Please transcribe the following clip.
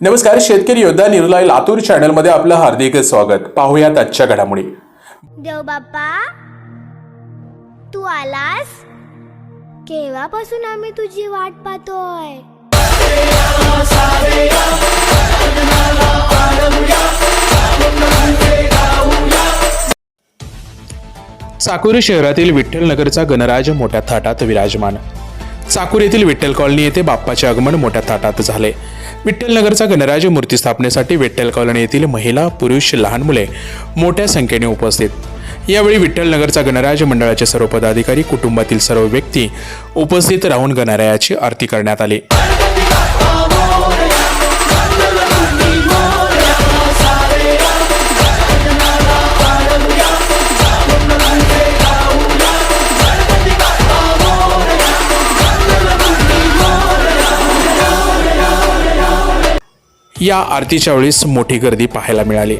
नमस्कार शेतकरी योद्धा निर्लय लातूर चॅनलमध्ये आपलं हार्दिक स्वागत. पाहूयात आजच्या घडामोडी. देव बाप्पा तू आलास? केव्हापासून आम्ही तुझी वाट पाहतोय? चाकूर शहरातील विठ्ठल नगरचा गणराज मोठ्या थाटात विराजमान. चाकूर येथील विठ्ठल कॉलनी येथे बाप्पाचे आगमन मोठ्या थाटात झाले. विठ्ठलनगरचा गणराज्य मूर्ती स्थापनेसाठी विठ्ठल कॉलनी येथील महिला पुरुष लहान मुले मोठ्या संख्येने उपस्थित. यावेळी विठ्ठलनगरचा गणराज्य मंडळाचे सर्व पदाधिकारी कुटुंबातील सर्व व्यक्ती उपस्थित राहून गणरायाची आरती करण्यात आली. या आरतीच्या वेळेस मोठी गर्दी पाहायला मिळाली.